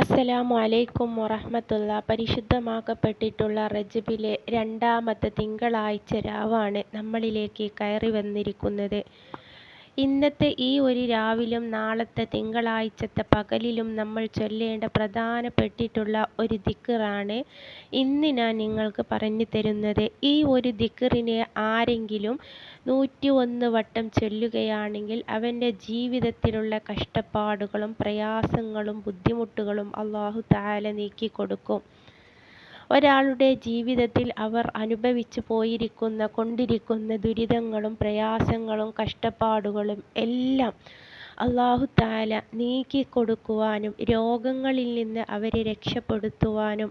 അസ്സലാമു അലൈക്കും വറഹ്മത്തുള്ള. പരിശുദ്ധമാക്കപ്പെട്ടിട്ടുള്ള റജബിലെ രണ്ടാമത്തെ തിങ്കളാഴ്ച രാവാണ് നമ്മളിലേക്ക് കയറി വന്നിരിക്കുന്നത് ഇന്നത്തെ ഈ ഒരു രാവിലും നാളത്തെ തിങ്കളാഴ്ചത്തെ പകലിലും നമ്മൾ ചൊല്ലേണ്ട പ്രധാനപ്പെട്ടിട്ടുള്ള ഒരു ദിക്കറാണ് ഇന്ന് ഞാൻ നിങ്ങൾക്ക് പറഞ്ഞു തരുന്നത്. ഈ ഒരു ദിക്കറിനെ ആരെങ്കിലും നൂറ്റി ഒന്ന് വട്ടം ചൊല്ലുകയാണെങ്കിൽ അവന്റെ ജീവിതത്തിലുള്ള കഷ്ടപ്പാടുകളും പ്രയാസങ്ങളും ബുദ്ധിമുട്ടുകളും അള്ളാഹു താല നീക്കിക്കൊടുക്കും. ഒരാളുടെ ജീവിതത്തിൽ അവർ അനുഭവിച്ചു പോയിരിക്കുന്ന കൊണ്ടിരിക്കുന്ന ദുരിതങ്ങളും പ്രയാസങ്ങളും കഷ്ടപ്പാടുകളും എല്ലാം അള്ളാഹു താല നീക്കിക്കൊടുക്കുവാനും രോഗങ്ങളിൽ നിന്ന് അവരെ രക്ഷപ്പെടുത്തുവാനും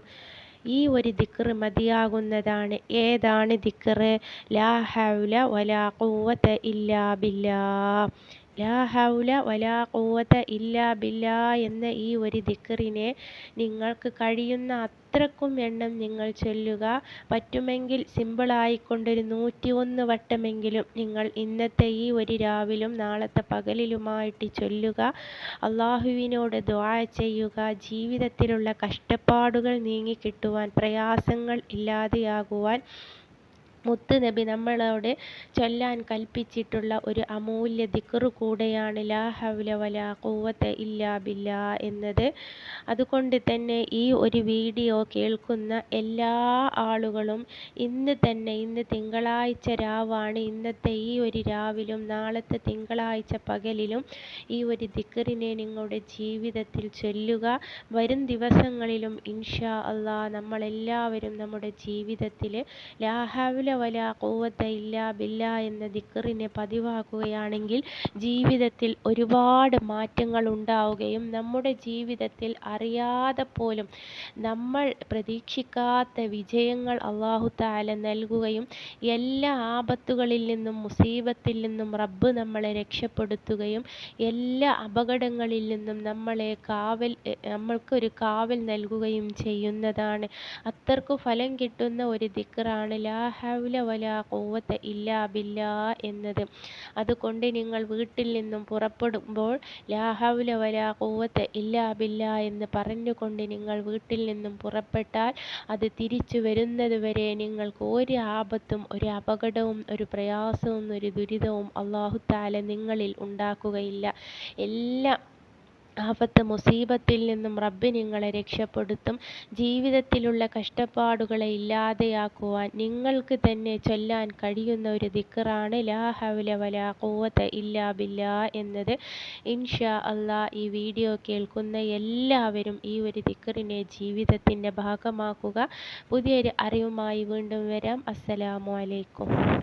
ഈ ഒരു ദിക്റ് മതിയാകുന്നതാണ്. ഏതാണ് ദിക്റ്? ലാ ഹൗല വലാ ഖുവത ഇല്ലാ ബില്ലാ. ലാ ഹൗല വലാ ഖുവത ഇല്ലാ ബില്ലാ എന്ന ഈ ഒരു ദിക്റിനെ നിങ്ങൾക്ക് കഴിയുന്ന അത്രക്കും എണ്ണം നിങ്ങൾ ചൊല്ലുക. പറ്റുമെങ്കിൽ സിമ്പിളായിക്കൊണ്ടൊരു നൂറ്റി ഒന്ന് വട്ടമെങ്കിലും നിങ്ങൾ ഇന്നത്തെ ഈ ഒരു രാവിലും നാളത്തെ പകലിലുമായിട്ട് ചൊല്ലുക. അള്ളാഹുവിനോട് ദ്വാ ചെയ്യുക. ജീവിതത്തിലുള്ള കഷ്ടപ്പാടുകൾ നീങ്ങിക്കിട്ടുവാൻ പ്രയാസങ്ങൾ ഇല്ലാതെയാകുവാൻ മുത്ത് നബി നമ്മളോട് ചൊല്ലാൻ കൽപ്പിച്ചിട്ടുള്ള ഒരു അമൂല്യ ദിക്ർ കൂടെയാണ് ലാ ഹൗല വലാ ഖുവത ഇല്ലാ ബില്ലാ എന്നത്. അതുകൊണ്ട് തന്നെ ഈ ഒരു വീഡിയോ കേൾക്കുന്ന എല്ലാ ആളുകളും ഇന്ന് തന്നെ ഇന്ന് തിങ്കളാഴ്ച രാവാണ്. ഇന്നത്തെ ഈ ഒരു രാവിലും നാളത്തെ തിങ്കളാഴ്ച പകലിലും ഈ ഒരു ദിക്കറിനെ നിങ്ങളുടെ ജീവിതത്തിൽ ചൊല്ലുക. വരും ദിവസങ്ങളിലും ഇൻഷാ അള്ളാ നമ്മളെല്ലാവരും നമ്മുടെ ജീവിതത്തിൽ ലാ വലാ ഇല്ലാ ബില്ല എന്ന ദിക്കറിനെ പതിവാക്കുകയാണെങ്കിൽ ജീവിതത്തിൽ ഒരുപാട് മാറ്റങ്ങൾ ഉണ്ടാവുകയും നമ്മുടെ ജീവിതത്തിൽ അറിയാതെ പോലും നമ്മൾ പ്രതീക്ഷിക്കാത്ത വിജയങ്ങൾ അള്ളാഹു താല നൽകുകയും എല്ലാ ആപത്തുകളിൽ നിന്നും മുസീബത്തിൽ നിന്നും റബ്ബ് നമ്മളെ രക്ഷപ്പെടുത്തുകയും എല്ലാ അപകടങ്ങളിൽ നിന്നും നമ്മളെ കാവൽ നമ്മൾക്കൊരു കാവൽ നൽകുകയും ചെയ്യുന്നതാണ്. അത്രക്കു ഫലം കിട്ടുന്ന ഒരു ദിക്കറാണ് ലാ ഹൗല വലാ ഖുവത ഇല്ലാ ബില്ലാ എന്നത്. അതുകൊണ്ട് നിങ്ങൾ വീട്ടിൽ നിന്നും പുറപ്പെടുമ്പോൾ ലാ ഹൗല വലാ ഖുവത ഇല്ലാ ബില്ലാ എന്ന് പറഞ്ഞുകൊണ്ട് നിങ്ങൾ വീട്ടിൽ നിന്നും പുറപ്പെട്ടാൽ അത് തിരിച്ചു വരുന്നത് വരെ നിങ്ങൾക്ക് ഒരു ആപത്തും ഒരു അപകടവും ഒരു പ്രയാസവും ഒരു ദുരിതവും അള്ളാഹു താല നിങ്ങളിൽ ഉണ്ടാക്കുകയില്ല. എല്ലാം ആപത്ത് മുസീബത്തിൽ നിന്നും റബ്ബ് നിങ്ങളെ രക്ഷപ്പെടുത്തും. ജീവിതത്തിലുള്ള കഷ്ടപ്പാടുകളെ ഇല്ലാതെയാക്കുവാൻ നിങ്ങൾക്ക് തന്നെ ചൊല്ലാൻ കഴിയുന്ന ഒരു ദിക്കറാണ് ലാ ഹൗല വലാ ഖുവത ഇല്ലാ ബില്ലാ എന്നത്. ഇൻഷാ അള്ളാ ഈ വീഡിയോ കേൾക്കുന്ന എല്ലാവരും ഈ ഒരു ദിക്കറിനെ ജീവിതത്തിന്റെ ഭാഗമാക്കുക. പുതിയൊരു അറിവുമായി വീണ്ടും വരാം. അസ്സലാമു അലൈക്കും.